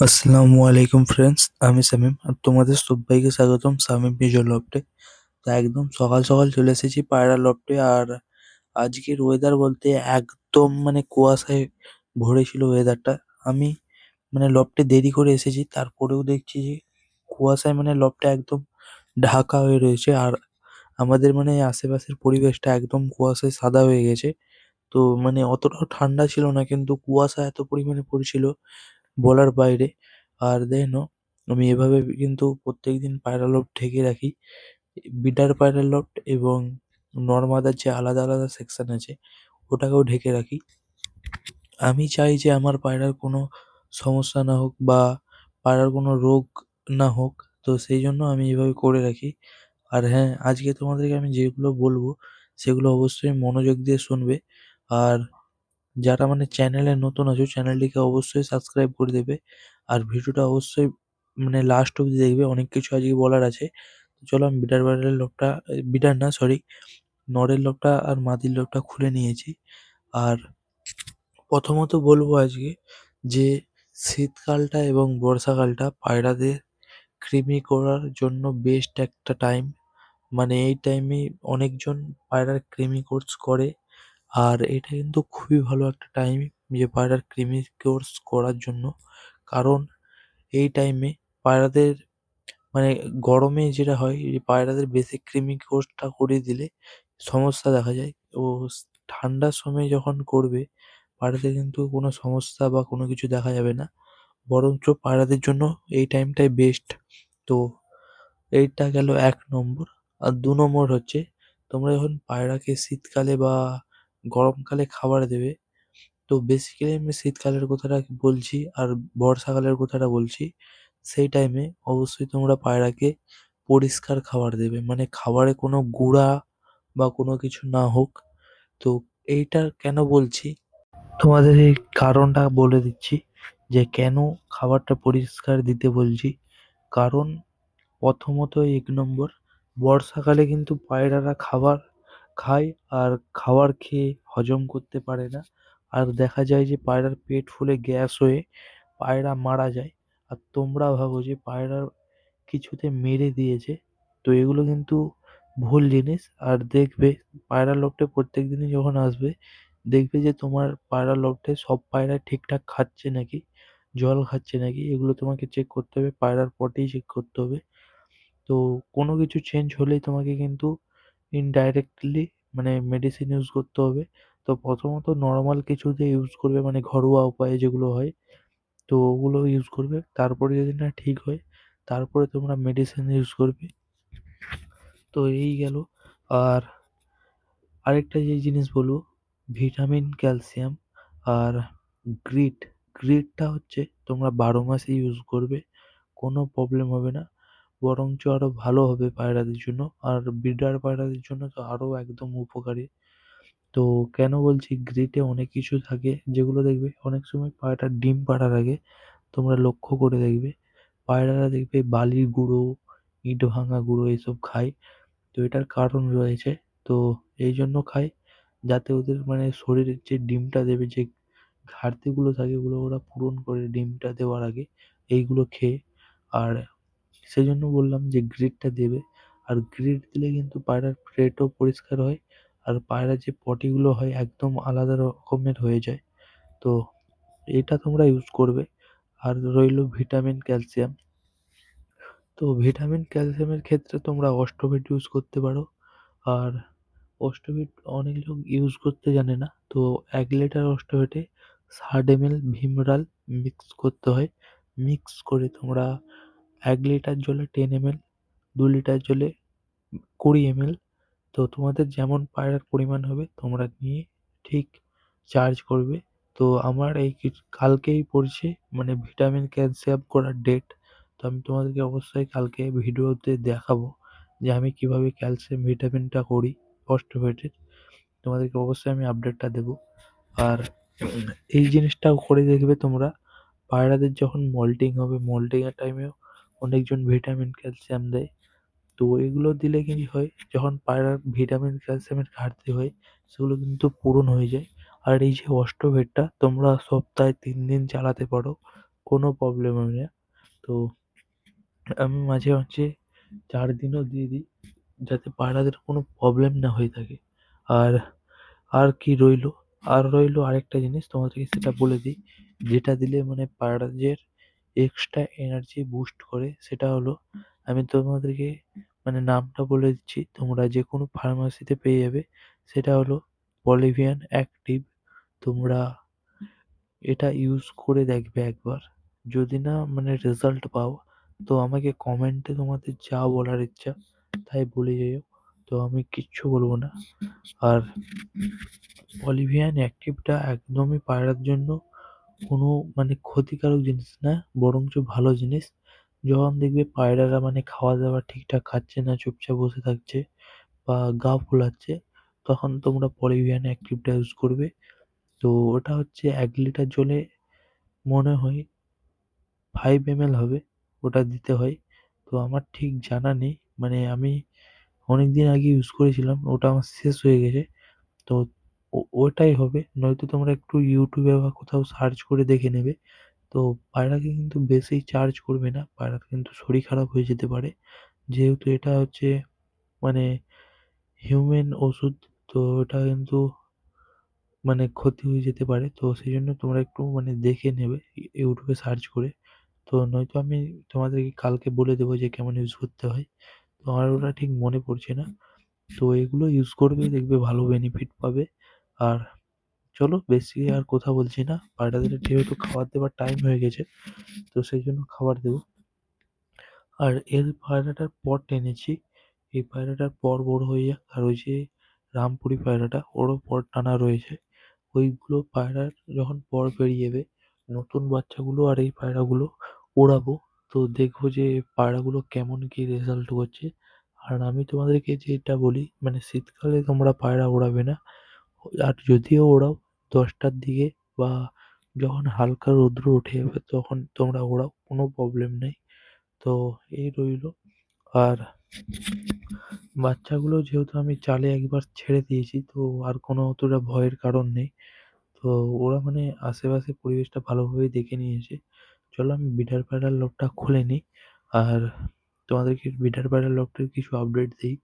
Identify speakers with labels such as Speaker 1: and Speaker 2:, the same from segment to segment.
Speaker 1: আসসালামু আলাইকুম ফ্রেন্ডস আমি সামিম আর তোমাদের সবাইকে স্বাগতম সামিম পিজো লফটে তো একদম সকাল সকাল চলে এসেছি পায়রা লফটে আর আজকের ওয়েদার বলতে একদম মানে কুয়াশায় ভরে ছিল ওয়েদারটা আমি মানে লফটে দেরি করে এসেছি, তারপরেও দেখছি যে কুয়াশায় মানে লফটে একদম ঢাকা হয়ে রয়েছে আর আমাদের মানে আশেপাশের পরিবেশটা একদম কুয়াশায় সাদা হয়ে গেছে। তো মানে অতটাও ঠান্ডা ছিল না, কিন্তু কুয়াশা এত পরিমাণে পড়ছিল বলার বাইরে। আর দেন আমি এভাবে কিন্তু প্রত্যেকদিন পায়রা লোড ঢেকে রাখি। বিটার পায়রা লফট এবং নর্মাদার যে আলাদা আলাদা সেকশন আছে, ওটাকেও ঢেকে রাখি। আমি চাই যে আমার পায়রার কোনো সমস্যা না হোক বা পায়রার কোনো রোগ না হোক, তো সেই জন্য আমি এভাবে করে রাখি। আর হ্যাঁ আজকে তোমাদেরকে আমি যেগুলো বলব, সেগুলো অবশ্যই মনোযোগ দিয়ে শুনবে। আর যারা মানে চ্যানেলে নতুন আছো চ্যানেলটিকে অবশ্যই সাবস্ক্রাইব করে দেবে। আর ভিডিওটা অবশ্যই মানে লাস্ট অব্দি দেখবে, অনেক কিছু আজকে বলার আছে। চলো আমি বিটার পায়রার লোকটা বিটার না সরি নরের লফটটা আর মাদির লফটটা খুলে নিয়েছি। আর প্রথমত বলব আজকে যে, শীতকালটা এবং বর্ষাকালটা পায়রাদের কৃমি করার জন্য বেস্ট একটা টাইম। মানে এই টাইমে অনেকজন পায়রার কৃমি কোর্স করে। আর এটা কিন্তু খুবই ভালো একটা টাইম যে পায়রার কৃমি কোর্স করার জন্য। কারণ এই টাইমে পায়রাদের মানে গরমে যেটা হয় এই পায়রাদের বেসিক কৃমি কোর্সটা করিয়ে দিলে সমস্যা দেখা যায় ও ঠান্ডার সময় যখন করবে, পায়রাদের কিন্তু কোনো সমস্যা বা কোনো কিছু দেখা যাবে না। বরঞ্চ পায়রাদের জন্য এই টাইমটাই বেস্ট। তো এইটা গেল এক নম্বর। আর দু নম্বর হচ্ছে, তোমরা যখন পায়রাকে শীতকালে বা গরমকালে খাবার দেবে তো বেসিক্যালি আমি শীতকালের কথাটা বলছি আর বর্ষাকালের কথাটা বলছি। সেই টাইমে অবশ্যই তোমরা পায়রাকে পরিষ্কার খাবার দেবে। মানে খাবারে কোনো গুঁড়া বা কোনো কিছু না হোক। তো এইটা কেন বলছি? তোমাদের এই কারণটা বলে দিচ্ছি যে কেন খাবারটা পরিষ্কার দিতে বলছি। কারণ প্রথমত এক নম্বর, বর্ষাকালে কিন্তু পায়রারা খাবার খায় আর খাওয়ার খেয়ে হজম করতে পারে না। আর দেখা যায় যে পায়রার পেট ফুলে গ্যাস হয়ে পায়রা মারা যায়। আর তোমরা ভাবো যে পায়রা কিছুতে মেরে দিয়েছে। তো এগুলো কিন্তু ভুল জিনিস। আর দেখবে পায়রার প্রত্যেক দিনই যখন আসবে দেখবে যে তোমার পায়রার লফটে সব পায়রা ঠিকঠাক খাচ্ছে নাকি, জল খাচ্ছে নাকি এগুলো তোমাকে চেক করতে হবে। পায়রার পটেই চেক করতে হবে। তো কোনো কিছু চেঞ্জ হলেই তোমাকে কিন্তু ইনডাইরেক্টলি মানে মেডিসিন ইউজ করতে হবে। তো প্রথমত নর্মাল কিছু দিয়ে ইউজ করবে মানে ঘরোয়া উপায়ে যেগুলো হয় তো ওগুলো ইউজ করবে। তারপরে যদি না ঠিক হয় তারপরে তোমরা মেডিসিন ইউজ করবে। তো এই গেল। আর আরেকটা যে জিনিস বলব ভিটামিন, ক্যালসিয়াম আর গ্রিট। গ্রিটটা হচ্ছে তোমরা ১২ মাসই ইউজ করবে। কোনো প্রবলেম হবে না। বরঞ্চ আরও ভালো হবে পায়রাদের জন্য। আর ব্রিডার পায়রাদের জন্য তো আরও একদম উপকারী। তো কেন বলছি গ্রিটে অনেক কিছু থাকে যেগুলো দেখবে অনেক সময় পায়রার ডিম পাড়ার আগে তোমরা লক্ষ্য করে দেখবে পায়রারা দেখবে বালির গুঁড়ো, ইট ভাঙা গুঁড়ো এসব খায়। তো এটার কারণ রয়েছে। তো এই জন্য খায় যাতে ওদের মানে শরীরের যে ডিমটা দেবে যে ঘাটতিগুলো থাকে ওগুলো ওরা পূরণ করে ডিমটা দেওয়ার আগে এইগুলো খেয়ে। আর সেজন্য বললাম যে গ্রিডটা দেবে। আর গ্রিড দিলে কিন্তু পায়রার পেটও পরিষ্কার হয়। আর পায়রার যে পটিগুলো হয় একদম আলাদা রকমের হয়ে যায়। তো এটা তোমরা ইউজ করবে। আর রইল ভিটামিন, ক্যালসিয়াম। তো ভিটামিন, ক্যালসিয়ামের ক্ষেত্রে তোমরা অস্টোবেট ইউজ করতে পারো। আর অস্টোবেট অনেক লোক ইউজ করতে জানে না। তো এক লিটার অস্টোবেটে ৬০ এমএল ভিমরাল মিক্স করতে হয়। মিক্স করে তোমরা ১ লিটার জলে 10 এমএল, দু লিটার জলে ২০ এমএল তো তোমাদের যেমন পায়রার পরিমাণ হবে তোমরা নিয়ে ঠিক চার্জ করবে। তো আমার এই কালকেই পড়ছে মানে ভিটামিন, ক্যালসিয়াম করার ডেট। তো আমি তোমাদেরকে অবশ্যই কালকে ভিডিওতে দেখাবো যে আমি কীভাবে ক্যালসিয়াম ভিটামিনটা করি অস্টোবেটের। তোমাদেরকে অবশ্যই আমি আপডেটটা দেবো। আর এই জিনিসটাও করে দেখবে তোমরা পায়রাদের যখন মল্টিং হবে মল্টিংয়ের টাইমেও অনেকজন ভিটামিন, ক্যালসিয়াম দেয়। তো এগুলো দিলে কি হয় যখন পায়রার ভিটামিন, ক্যালসিয়ামের ঘাটতি হয় সেগুলো কিন্তু পূরণ হয়ে যায়। আর এই যে অস্টোবেটটা তোমরা সপ্তাহে তিন দিন চালাতে পারো। কোনো প্রবলেম হবে না তো আমি মাঝে মাঝে চার দিনও দিয়ে দিই যাতে পায়রাদের কোনো প্রবলেম না হয়ে থাকে আর আর কি রইল আর রইল আরেকটা জিনিস তোমাদেরকে সেটা বলে দিই যেটা দিলে মানে পায়রাদের এক্সট্রা এনার্জি বুস্ট করে সেটা হলো আমি তোমাদেরকে মানে নামটা বলে দিচ্ছি তোমরা যে কোনো ফার্মাসিতে পেয়ে যাবে সেটা হলো পলিভিয়ান অ্যাক্টিভ তোমরা এটা ইউজ করে দেখবে একবার। যদি না মানে রেজাল্ট পাও তো আমাকে কমেন্টে তোমাদের যা বলার ইচ্ছা তাই বলে যেও তো আমি কিচ্ছু বলব না। আর অলিভিয়ান অ্যাক্টিভটা একদমই পায়রার জন্য কোনো মানে ক্ষতিকারক জিনিস না, বরঞ্চ ভালো জিনিস। যখন দেখবে পায়রারা মানে খাওয়া দাওয়া ঠিকঠাক খাচ্ছে না, চুপচাপ বসে থাকছে বা গা ফোলাচ্ছে, তখন তোমরা পলিভিয়ান অ্যাক্টিভটা ইউজ করবে। তো ওটা হচ্ছে এক লিটার জলে মনে হয় ফাইভ এমএল হবে, ওটা দিতে হয়। তো আমার ঠিক জানা নেই মানে আমি অনেক দিন আগে ইউজ করেছিলাম, ওটা আমার শেষ হয়ে গেছে। তো ওটাই হবে। নয়তো তোমরা একটু ইউটিউবে বা কোথাও সার্চ করে দেখে নেবে। তো পায়রাকে কিন্তু বেশি চার্জ করবে না। পায়রার কিন্তু শরীর খারাপ হয়ে যেতে পারে। যেহেতু এটা হচ্ছে মানে হিউম্যান ওষুধ, তো ওটা কিন্তু মানে ক্ষতি হয়ে যেতে পারে। তো সেই জন্য তোমরা একটু মানে দেখে নেবে ইউটিউবে সার্চ করে। তো নয়তো আমি তোমাদেরকে কালকে বলে দেবো যে কেমন ইউজ করতে হয়। তো আমার ওটা ঠিক মনে পড়ছে না। তো এগুলো ইউজ করবে, দেখবে ভালো বেনিফিট পাবে। আর চলো বেশি আর কথা বলছি না। পায়রাদের যেহেতু খাবার দেওয়ার টাইম হয়ে গেছে তো সেই জন্য খাবার দেবো। আর এর পায়রাটার পর টেনেছি এই পায়রাটার পর বড় হয়ে যাক আর ওই যে রামপুরি পায়রাটা ওরও পর টানা রয়েছে। ওইগুলো পায়রার যখন পর বেরিয়ে যাবে নতুন বাচ্চাগুলো আর এই পায়রাগুলো ওড়াবো। তো দেখব যে পায়রাগুলো কেমন কি রেজাল্ট করছে। আর আমি তোমাদেরকে যেটা বলি মানে শীতকালে তোমরা পায়রা ওড়াবে না। আর যদিও ওড়াও দশটার দিকে বা যখন হালকা রৌদ্র উঠে যাবে তখন তোমরা ওড়াও কোনো প্রবলেম নেই। তো এই রইল। আর বাচ্চাগুলো যেহেতু আমি চালে একবার ছেড়ে দিয়েছি তো আর কোনো অতটা ভয়ের কারণ নেই। তো ওরা মানে আশেপাশে পরিবেশটা ভালোভাবেই দেখে নিয়েছে। চলো আমি বিডার পায়রার লকটা খুলে নিই। আর তোমাদেরকে বিডার পায়রার লকটার কিছু আপডেট দিই।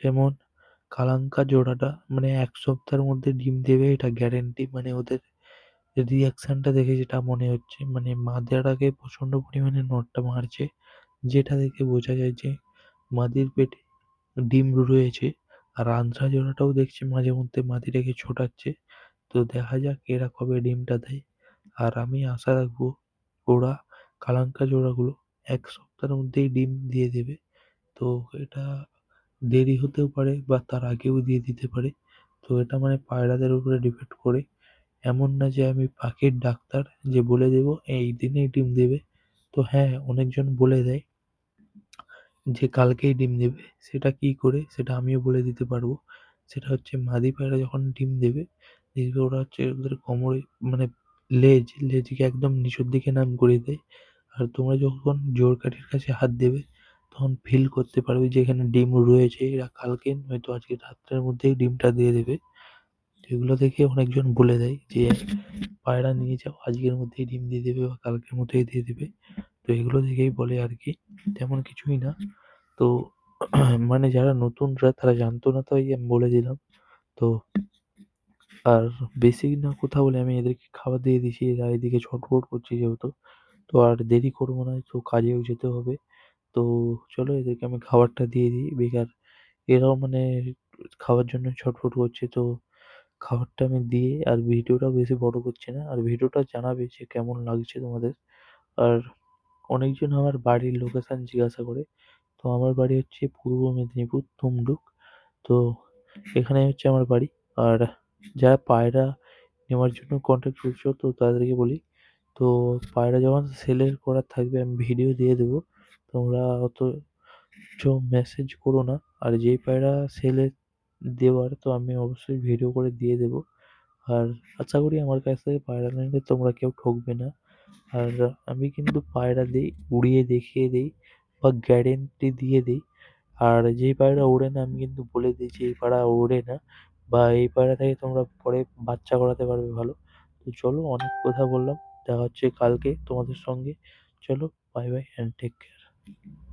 Speaker 1: যেমন কালাঙ্কা জোড়াটা মানে এক সপ্তাহের মধ্যে ডিম দেবে এটা গ্যারেন্টি মানে ওদের রিয়াকশানটা দেখে যেটা মনে হচ্ছে মানে মা আগে প্রচণ্ড পরিমাণে নটটা মারছে, যেটা দেখে বোঝা যায় যে মাদির পেটে ডিম রয়েছে, আর আন্ধ্রা জোড়াটাও দেখছি মাঝে মধ্যে মাদিটাকে ছোটাচ্ছে, তো দেখা যাক এরা কবে ডিমটা দেয়, আর আমি আশা রাখব ওরা কালাঙ্কা জোড়াগুলো এক সপ্তাহের মধ্যেই ডিম দিয়ে দেবে, তো এটা দেরি হতেও পারে বা তার আগেও দিয়ে দিতে পারে। তো এটা মানে পায়রাদের উপরে ডিপেন্ড করে। এমন না যে আমি পাখির ডাক্তার যে বলে দেবো, এই দিনেই ডিম দেবে। তো হ্যাঁ অনেকজন বলে দেয় যে, কালকেই ডিম দেবে। সেটা কী করে? সেটা আমিও বলে দিতে পারব। সেটা হচ্ছে মাদি পায়রা যখন ডিম দেবে, দেখবে ওরা হচ্ছে ওদের কোমরে মানে লেজ, লেজকে একদম নিচের দিকে নাম করে দেয়। আর তোমরা যখন জোড়কাঠির কাছে হাত দেবে তখন ফিল করতে পারবে যে এখানে ডিম রয়েছে, এরা কালকে নয়তো আজকে রাত্রের মধ্যেই ডিমটা দিয়ে দেবে। এগুলো দেখে অনেকজন বলে দেয় যে, পায়রা নিয়ে যাও, আজকের মধ্যেই ডিম দিয়ে দেবে বা কালকের মধ্যেই দিয়ে দেবে। তো এগুলো দেখেই বলে আর কি, তেমন কিছুই না। তো মানে যারা নতুনরা, তারা জানতো না, তাই আমি বলে দিলাম। তো আর বেশি না কথা বলে আমি এদেরকে খাবার দিয়ে দিয়েছি এরা এদিকে ছটফট করছে যেহেতু। তো আর দেরি করব না, তো কাজেও যেতে হবে। তো চলো এদেরকে আমি খাবারটা দিয়ে দিই। বেকার এরাও মানে খাওয়ার জন্য ছটফট করছে, তো খাবারটা আমি দিয়ে আর ভিডিওটাও বেশি বড় করছি না। আর ভিডিওটা জানাবে যে কেমন লাগছে তোমাদের। আর অনেকজন আমার বাড়ির লোকেশান জিজ্ঞাসা করে, তো আমার বাড়ি হচ্ছে পূর্ব মেদিনীপুর তমলুক তো এখানে হচ্ছে আমার বাড়ি। আর যারা পায়রা নেওয়ার জন্য কন্ট্যাক্ট করছ, তো তাদেরকে বলি, তো পায়রা যখন সেলের করার থাকবে, আমি ভিডিও দিয়ে দেবো। তোমরা অত কিছু মেসেজ করো না। আর যেই পায়রা সেলে দেওয়ার, তো আমি অবশ্যই ভিডিও করে দিয়ে দেবো। আর আশা করি আমার কাছ থেকে পায়রা নিলে তোমরা কেউ ঠকবে না। আর আমি কিন্তু পায়রা দিই, উড়িয়ে দেখিয়ে দিই বা গ্যারেন্টি দিয়ে দিই। আর যেই পায়রা ওড়ে না, আমি কিন্তু বলে দিই যে এই পায়রা ওড়ে না বা এই পায়রা থেকে তোমরা পরে বাচ্চা করাতে পারবে ভালো। তো চলো অনেক কথা বললাম, দেখা হচ্ছে কালকে তোমাদের সঙ্গে। চলো bye bye and take care beaten.